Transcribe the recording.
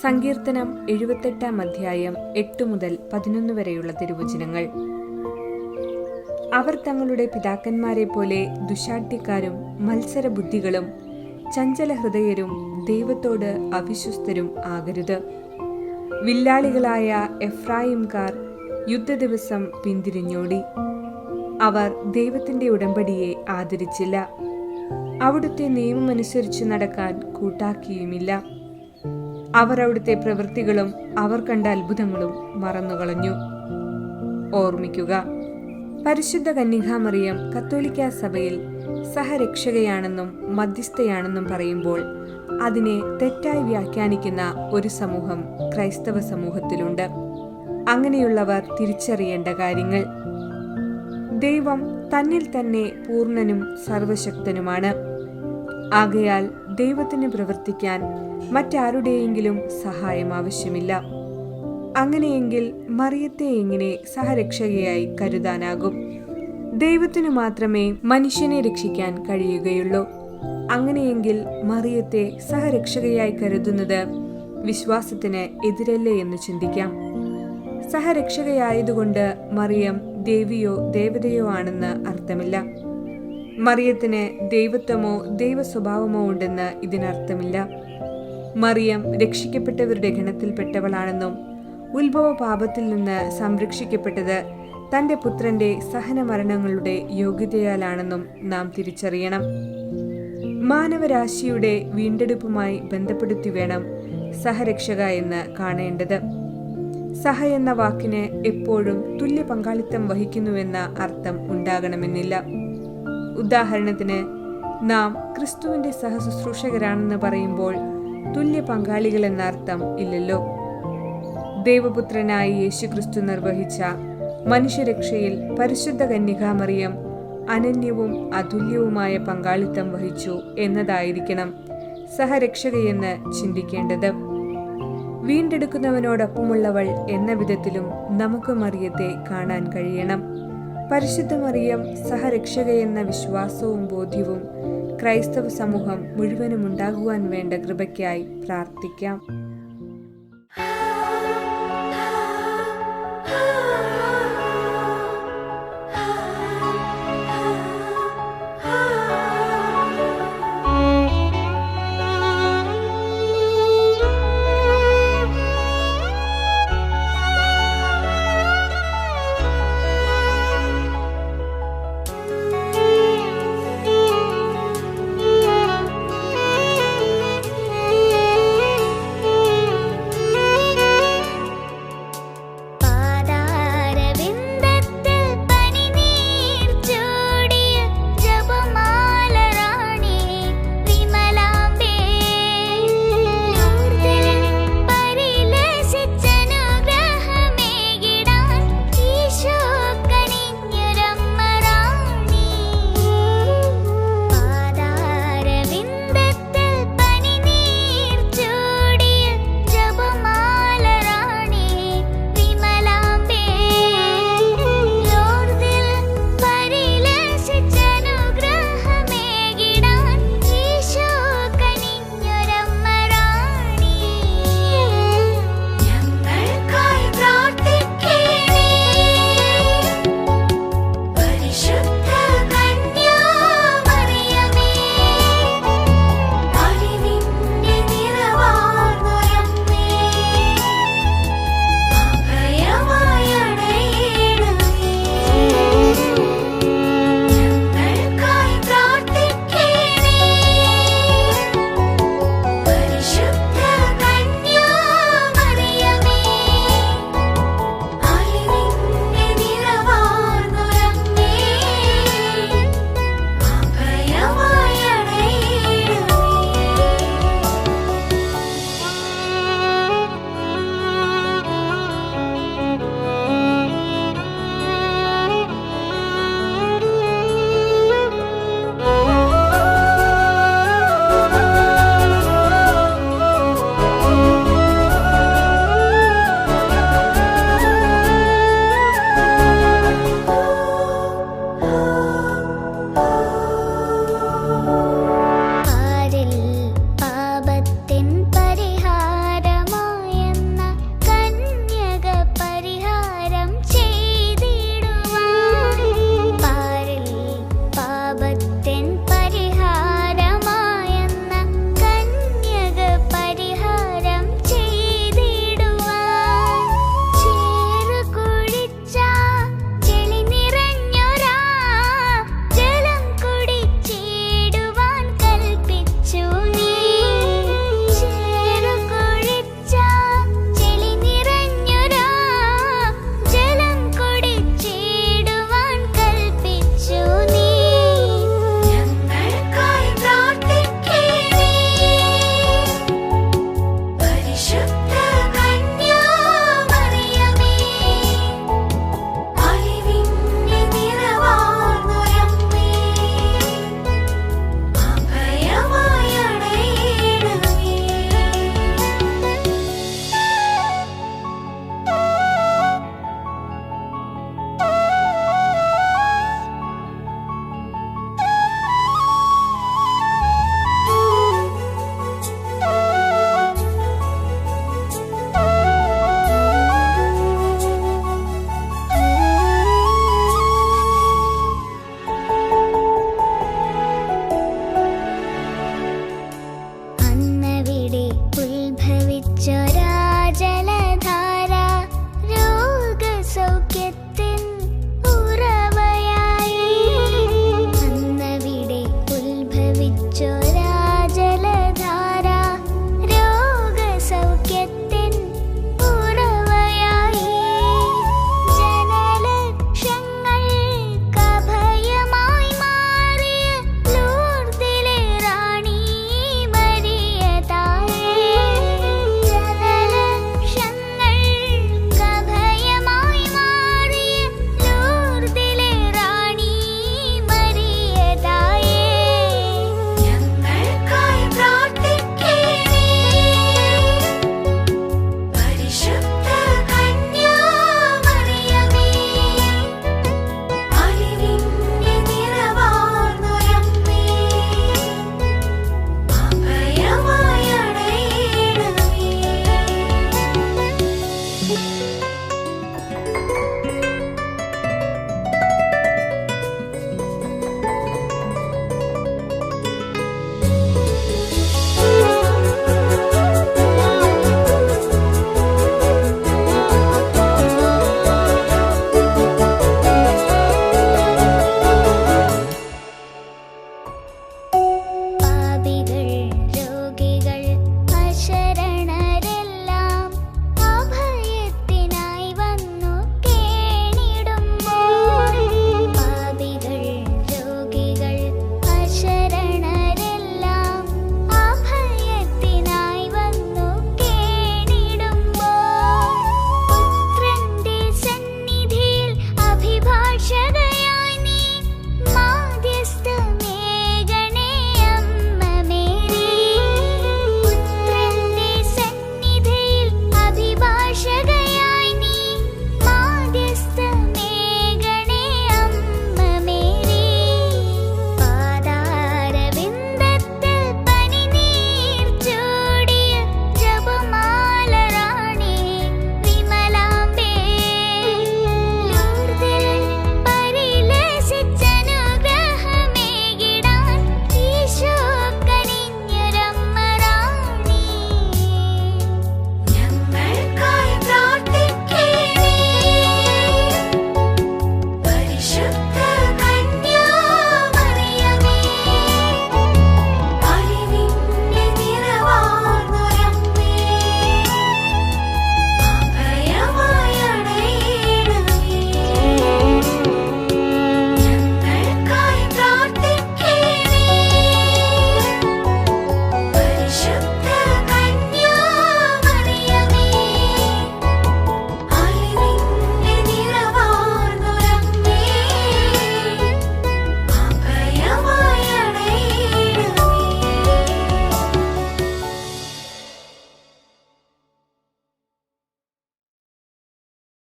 സങ്കീർത്തനം എഴുപത്തെട്ടാം അധ്യായം എട്ട് മുതൽ പതിനൊന്ന് വരെയുള്ള തിരുവചനങ്ങൾ. അവർ തങ്ങളുടെ പിതാക്കന്മാരെ പോലെ ദുശാഠ്യക്കാരും മത്സരബുദ്ധികളും ചഞ്ചല ഹൃദയരും ദൈവത്തോട് അവിശ്വസ്തരും ആകരുത്. വില്ലാളികളായ എഫ്രായിംകാർ യുദ്ധദിവസം പിന്തിരിഞ്ഞോടി. അവർ ദൈവത്തിന്റെ ഉടമ്പടിയെ ആദരിച്ചില്ല. അവിടുത്തെ നിയമമനുസരിച്ച് നടക്കാൻ കൂട്ടാക്കിയുമില്ല. അവർ അവിടുത്തെ പ്രവൃത്തികളും അവർ കണ്ട അത്ഭുതങ്ങളും മറന്നുകളഞ്ഞു. ഓർമ്മിക്കുക പരിശുദ്ധ കന്യകാമറിയം കത്തോലിക്ക സഭയിൽ സഹരക്ഷകയാണെന്നും മധ്യസ്ഥയാണെന്നും പറയുമ്പോൾ അതിനെ തെറ്റായി വ്യാഖ്യാനിക്കുന്ന ഒരു സമൂഹം ക്രൈസ്തവ സമൂഹത്തിലുണ്ട്. അങ്ങനെയുള്ളവർ തിരിച്ചറിയേണ്ട കാര്യങ്ങൾ. ദൈവം തന്നിൽ തന്നെ പൂർണനും സർവശക്തനുമാണ്. ആകയാൽ ദൈവത്തിന് പ്രവർത്തിക്കാൻ മറ്റാരുടെയെങ്കിലും സഹായം ആവശ്യമില്ല. അങ്ങനെയെങ്കിൽ മറിയത്തെ എങ്ങനെ സഹരക്ഷകയായി കരുതാനാകും? ദൈവത്തിനു മാത്രമേ മനുഷ്യനെ രക്ഷിക്കാൻ കഴിയുകയുള്ളൂ. അങ്ങനെയെങ്കിൽ മറിയത്തെ സഹരക്ഷകയായി കരുതുന്നത് വിശ്വാസത്തിന് എതിരല്ലേ എന്ന് ചിന്തിക്കാം. സഹരക്ഷകയായതുകൊണ്ട് മറിയം ദേവിയോ ദേവതയോ ആണെന്ന് അർത്ഥമില്ല. മറിയത്തിന് ദൈവത്വമോ ദൈവസ്വഭാവമോ ഉണ്ടെന്ന് ഇതിനർത്ഥമില്ല. മറിയം രക്ഷിക്കപ്പെട്ടവരുടെ ഗണത്തിൽപ്പെട്ടവളാണെന്നും ഉത്ഭവ പാപത്തിൽ നിന്ന് സംരക്ഷിക്കപ്പെട്ടത് തന്റെ പുത്രന്റെ സഹനമരണങ്ങളുടെ യോഗ്യതയാലാണെന്നും നാം തിരിച്ചറിയണം. മാനവരാശിയുടെ വീണ്ടെടുപ്പുമായി ബന്ധപ്പെടുത്തി വേണം സഹരക്ഷക എന്ന് കാണേണ്ടത്. സഹ എന്ന വാക്കിന് എപ്പോഴും തുല്യ പങ്കാളിത്തം വഹിക്കുന്നുവെന്ന അർത്ഥം ഉണ്ടാകണമെന്നില്ല. ഉദാഹരണത്തിന് നാം ക്രിസ്തുവിന്റെ സഹശുശ്രൂഷകരാണെന്ന് പറയുമ്പോൾ തുല്യ പങ്കാളികൾ എന്ന അർത്ഥം ഇല്ലല്ലോ. ദൈവപുത്രനായി യേശുക്രിസ്തു നിർവഹിച്ച മനുഷ്യരക്ഷയിൽ പരിശുദ്ധ കന്യകാമറിയം അനന്യവും അതുല്യവുമായ പങ്കാളിത്തം വഹിച്ചു എന്നതായിരിക്കണം സഹരക്ഷകയെന്ന് ചിന്തിക്കേണ്ടത്. വീണ്ടെടുക്കുന്നവനോടൊപ്പമുള്ളവൾ എന്ന വിധത്തിലും നമുക്ക് മറിയത്തെ കാണാൻ കഴിയണം. പരിശുദ്ധ മറിയം സഹരക്ഷകയെന്ന വിശ്വാസവും ബോധ്യവും ക്രൈസ്തവ സമൂഹം മുഴുവനും ഉണ്ടാകുവാൻ വേണ്ട കൃപയ്ക്കായി പ്രാർത്ഥിക്കാം.